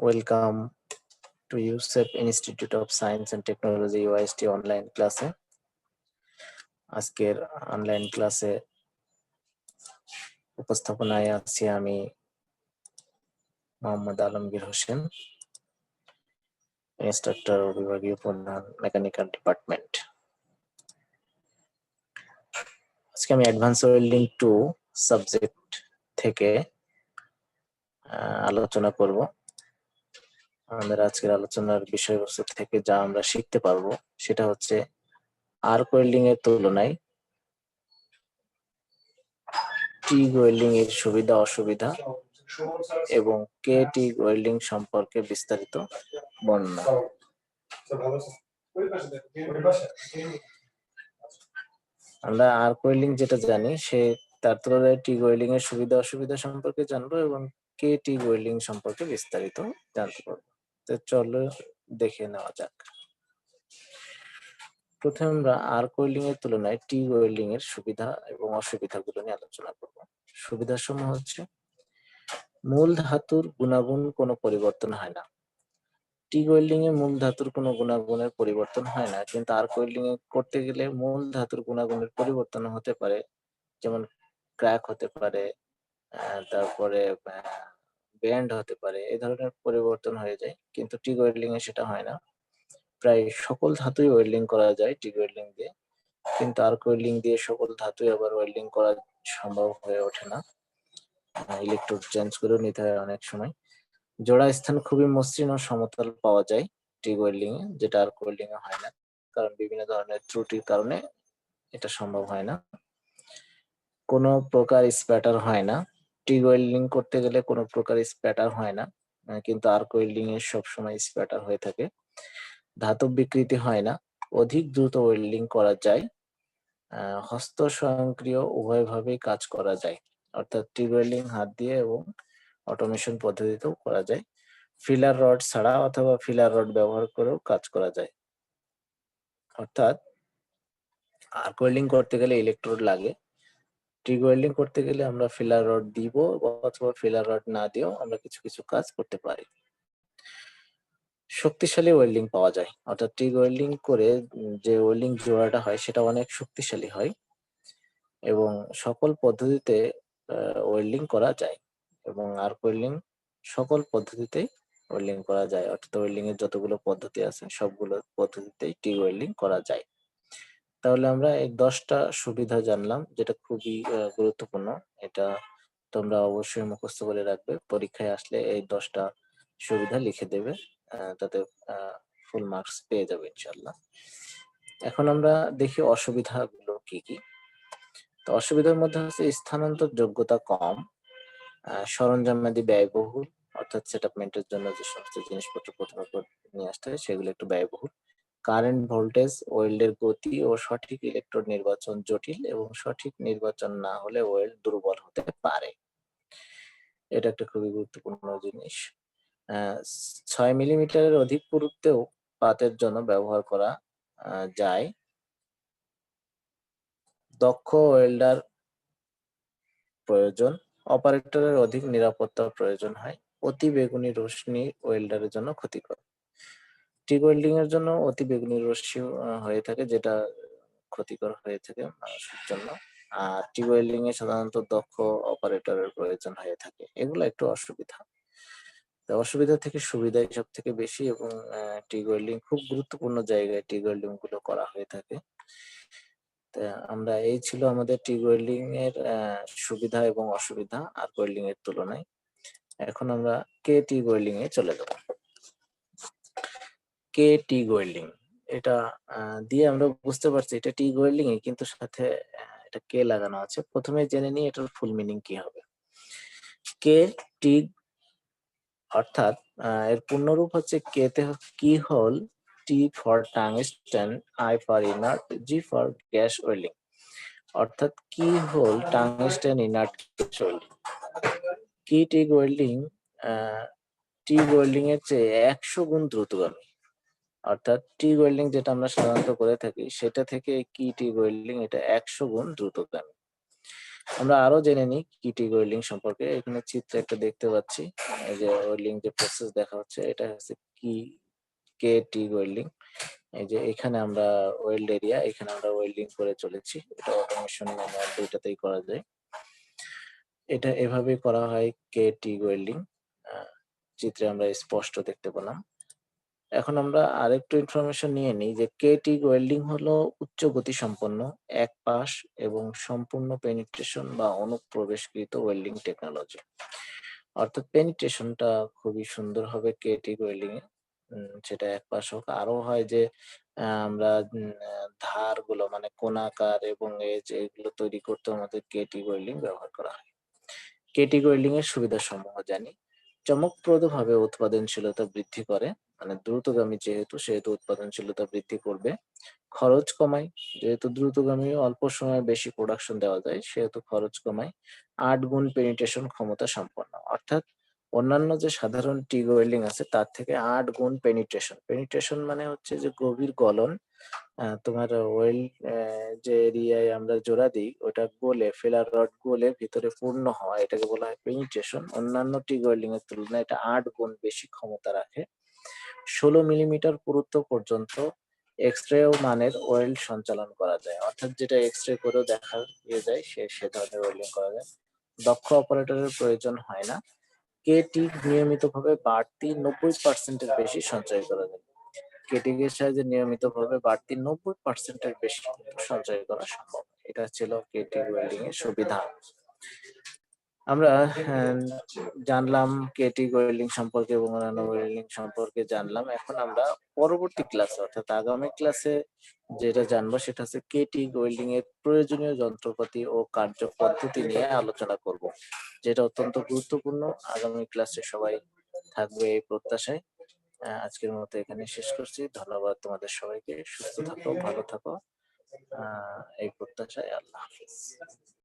welcome to Yusuf institute of science and technology UIST online ক্লাসে আজকের online ক্লাসে উপস্থাপনায় আছি আমি মোহাম্মদ আলমগীর হোসেন ইনস্ট্রাক্টর ও বিভাগীয় প্রধান মেকানিক্যাল ডিপার্টমেন্ট আজকে আমি অ্যাডভান্স ওয়েল্ডিং টু সাবজেক্ট থেকে আহ, আলোচনা করব আমাদের আজকের আলোচনার বিষয়বস্তু থেকে যা আমরা শিখতে পারব, সেটা হচ্ছে আর্ক ওয়েল্ডিং এর তুলনায় টিগ ওয়েল্ডিং এর সুবিধা, অসুবিধা এবং কে টিগ ওয়েল্ডিং সম্পর্কে বিস্তারিত বর্ণনা। আমরা আর্ক ওয়েল্ডিং যেটা জানি, সে তার তুলনায় টিগ ওয়েল্ডিং এর সুবিধা, অসুবিধা সম্পর্কে জানব এবং কে টিগ ওয়েল্ডিং সম্পর্কে বিস্তারিত জানতে পারব। তো চলো দেখে নেওয়া যাক। প্রথমে আমরা আর্ক ওয়েল্ডিং এর তুলনায় টি ওয়েল্ডিং এর সুবিধা এবং অসুবিধাগুলো নিয়ে আলোচনা করব। সুবিধা সমূহ হচ্ছে, মূল ধাতুর গুণাগুণ কোনো পরিবর্তন হয় না। টি ওয়েল্ডিং এ মূল ধাতুর কোনো গুণাগুণের পরিবর্তন হয় না, কিন্তু আর্ক ওয়েল্ডিং এ করতে গেলে মূল ধাতুর গুণাগুণের পরিবর্তন হতে পারে, যেমন ক্র্যাক হতে পারে তারপরে ব্যান্ড হতে পারে এই ধরনের পরিবর্তন হয়ে যায়। কিন্তু টিগ ওয়েল্ডিং এ সেটা হয় না। প্রায় সকল ধাতুই ওয়েল্ডিং করা যায় টিগ ওয়েল্ডিং দিয়ে। কিন্তু আর্ক ওয়েল্ডিং দিয়ে সকল ধাতুই আবার ওয়েল্ডিং করা সম্ভব হয়ে ওঠে না। ইলেকট্রোড চেঞ্জ করেও নিতে হয় অনেক সময়। জোড়া স্থান খুবই মসৃণ ও সমতল পাওয়া যায় টিগ ওয়েল্ডিং এ যেটা আর্ক ওয়েল্ডিং এ হয় না। কারণ বিভিন্ন ধরনের ত্রুটির কারণে এটা সম্ভব হয় না। কোনো প্রকার স্প্যাটার হয় না। টিগ ওয়েল্ডিং করতে গেলে কোনো প্রকার স্প্যাটার হয় না। কিন্তু আর্ক ওয়েল্ডিং এর সবসময় স্প্যাটার হয়ে থাকে। ধাতব বিকৃতি হয় না, অধিক দ্রুত ওয়েল্ডিং করা যায় হস্ত স্বয়ংক্রিয় উভয়ভাবেই কাজ করা যায়। অর্থাৎ টিগ ওয়েল্ডিং হাত দিয়ে এবং অটোমেশন পদ্ধতিতেও করা যায়। ফিলার রড ছাড়া অথবা ফিলার রড ব্যবহার করেও কাজ করা যায়। অর্থাৎ আর্ক ওয়েল্ডিং করতে গেলে ইলেকট্রোড লাগে। টিগ ওয়েল্ডিং করতে গেলে আমরা ফিলার রড দিব অথবা ফিলার রড না দিয়েও আমরা কিছু কিছু কাজ করতে পারি। শক্তিশালী ওয়েল্ডিং পাওয়া যায়। অর্থাৎ টিগ ওয়েল্ডিং করে যে ওয়েল্ডিং জোড়াটা হয় সেটা অনেক শক্তিশালী হয় এবং সকল পদ্ধতিতে ওয়েল্ডিং করা যায় এবং আর ওয়েল্ডিং সকল পদ্ধতিতেই ওয়েল্ডিং করা যায়। অর্থাৎ ওয়েল্ডিং এর যতগুলো পদ্ধতি আছে, সবগুলো পদ্ধতিতেই টিগ ওয়েল্ডিং করা যায়। তাহলে আমরা এই দশটা সুবিধা জানলাম, যেটা খুবই গুরুত্বপূর্ণ। এটা তোমরা অবশ্যই মুখস্থ করে রাখবে। পরীক্ষায় আসলে এই দশটা সুবিধা লিখে দেবে তাতে ফুল মার্কস পেয়ে যাবে ইনশাল্লাহ এখন আমরা দেখি অসুবিধাগুলো কি কি। তো অসুবিধার মধ্যে হচ্ছে স্থানান্তর যোগ্যতা কম সরঞ্জামাদি ব্যয়বহুল, অর্থাৎ সেটআপমেন্টের জন্য যে সমস্ত জিনিসপত্র প্রথমে নিয়ে আসতে হয়, সেগুলো একটু ব্যয়বহুল। কারেন্ট ভোল্টেজ, ওয়েল্ডের গতি ও সঠিক ইলেকট্রোড নির্বাচন জটিল এবং সঠিক নির্বাচন না হলে ওয়েল্ড দুর্বল হতে পারে। এটা একটা খুবই গুরুত্বপূর্ণ জিনিস। ছয় মিলিমিটারের অধিক পুরুত্বেও পাতের জন্য ব্যবহার করা যায়। দক্ষ ওয়েল্ডার প্রয়োজন। অপারেটরের অধিক নিরাপত্তার প্রয়োজন হয়। অতি বেগুনি রশ্মি ওয়েল্ডারের জন্য ক্ষতিকর। টিক ওয়েল্ডিং এর জন্য অতি বেগুনি রশ্মি হয়ে থাকে, যেটা ক্ষতিকর হয়ে থাকে মানুষের জন্য। আর টিক ওয়েল্ডিং এ সাধারণত দক্ষ অপারেটরের প্রয়োজন হয়ে থাকে। এগুলো একটু অসুবিধা। অসুবিধা থেকে সুবিধা সব থেকে বেশি এবং টিক ওয়েল্ডিং খুব গুরুত্বপূর্ণ জায়গায় টিক ওয়েল্ডিংগুলো করা হয়ে থাকে। আমরা, এই ছিল আমাদের টিগ ওয়েল্ডিং এর সুবিধা এবং অসুবিধা আর ওয়েল্ডিং এর তুলনায়। এখন আমরা কে টিগ ওয়েল্ডিং এ চলে যাব? কে টি ওয়েল্ডিং এটা দিয়ে আমরা বুঝতে পারছি এটা টি ওয়েল্ডিং এ কিন্তু সাথে এটা কে লাগানো আছে। প্রথমে জেনে নিই এটার ফুল মিনিং কি হবে। কে টি অর্থাৎ এর পূর্ণরূপ হচ্ছে কে তে কি হল? T for tungsten I for inert G for gas welding অর্থাৎ কি হোল? টাংস্টেন ইনার্ট গ্যাস ওয়েল্ডিং কি টিগ ওয়েল্ডিং টি ওয়েল্ডিং এর চেয়ে একশো গুণ দ্রুতগামী। অর্থাৎ টি ওয়েল্ডিং যেটা আমরা সাধারণত করে থাকি, সেটা থেকে কি টি ওয়েল্ডিং এটা একশো গুণ দ্রুতগামী। আমরা আরও জেনে নিই কি টি ওয়েল্ডিং সম্পর্কে। এখানে চিত্র একটা দেখতে পাচ্ছি, এই যে ওয়েল্ডিং যে প্রসেস দেখা হচ্ছে, এটা হচ্ছে কি, কে টি ওয়েল্ডিং এই যে এখানে আমরা ওয়েল্ড এরিয়া এখানে আমরা ওয়েল্ডিং করে চলেছি। এটা অটোমেশন ম্যানুয়াল দুইটাতেই করা যায়। এটা এভাবে করা হয় কে টিগ ওয়েল্ডিং চিত্রে আমরা স্পষ্ট দেখতে পেলাম। এখন আমরা আরেকটু ইনফরমেশন নিয়ে নিই যে কেটি ওয়েল্ডিং হলো উচ্চ গতি সম্পন্ন, এক পাশ এবং সম্পূর্ণ পেনিট্রেশন বা অনুপ্রবেশকৃত ওয়েল্ডিং টেকনোলজি অর্থাৎ পেনিট্রেশনটা খুবই সুন্দর হবে কেটি ওয়েল্ডিং এ। সেটা এক পাশ হোক। আরও হয় যে আমরা ধারগুলো মানে কোনাকার এবং এজ এগুলো তৈরি করতে আমাদের কেটি ওয়েল্ডিং ব্যবহার করা হয়। কেটি ওয়েল্ডিং এর সুবিধা সমূহ জানি। চমকপ্রদভাবে উৎপাদনশীলতা বৃদ্ধি করে। মানে দ্রুতগামী যেহেতু, সেহেতু উৎপাদনশীলতা বৃদ্ধি করবে। খরচ কমায়। যেহেতু দ্রুতগামী অল্প সময়ে বেশি প্রোডাকশন দেওয়া যায়, সেহেতু খরচ কমায়। আট গুণ পেনিটেশন ক্ষমতা সম্পন্ন। অর্থাৎ অন্যান্য যে সাধারণ টিগ ওয়েল্ডিং আছে, তার থেকে আট গুণ পেনিট্রেশন পেনিট্রেশন মানে হচ্ছে যে গভীর গলন তোমার ওয়েল যে এরিয়ায় আমরা জোড়া দিই, ওটা গোলে ফেলার রড গোলে ভিতরে পূর্ণ হওয়া, এটাকে বলা হয় পেনিট্রেশন অন্যান্য টিগ ওয়েল্ডিং এর তুলনায় এটা আট গুণ বেশি ক্ষমতা রাখে। ষোলো মিলিমিটার পুরুত্ব পর্যন্ত এক্স রে মানের ওয়েল্ড সঞ্চালন করা যায়। অর্থাৎ যেটা এক্স রে করেও দেখা যায়, সে সে ধরনের ওয়েল্ডিং করা যায়। দক্ষ অপারেটরের প্রয়োজন হয় না। কেটি নিয়মিতভাবে বাড়তি নব্বই পার্সেন্টের বেশি সঞ্চয় করা যায়। কেটিং এর সাহায্যে নিয়মিতভাবে বাড়তি নব্বই পার্সেন্টের বেশি সঞ্চয় করা সম্ভব। এটা ছিল কেটি ওয়েল্ডিং এর সুবিধা। আমরা জানলাম কেটি ওয়েল্ডিং সম্পর্কে এবং অন্যান্য ওয়েল্ডিং সম্পর্কে জানলাম। এখন আমরা পরবর্তী ক্লাসে অর্থাৎ আগামী ক্লাসে যেটা জানব সেটা হচ্ছে কেটি ওয়েল্ডিং এর প্রয়োজনীয় যন্ত্রপাতি ও কার্য পদ্ধতি নিয়ে আলোচনা করব, যেটা অত্যন্ত গুরুত্বপূর্ণ। আগামী ক্লাসে সবাই থাকবে এই প্রত্যাশায়। আজকের মতো এখানে শেষ করছি। ধন্যবাদ তোমাদের সবাইকে। সুস্থ থাকো, ভালো থাকো। আহ, এই প্রত্যাশায় আল্লাহ হাফিজ।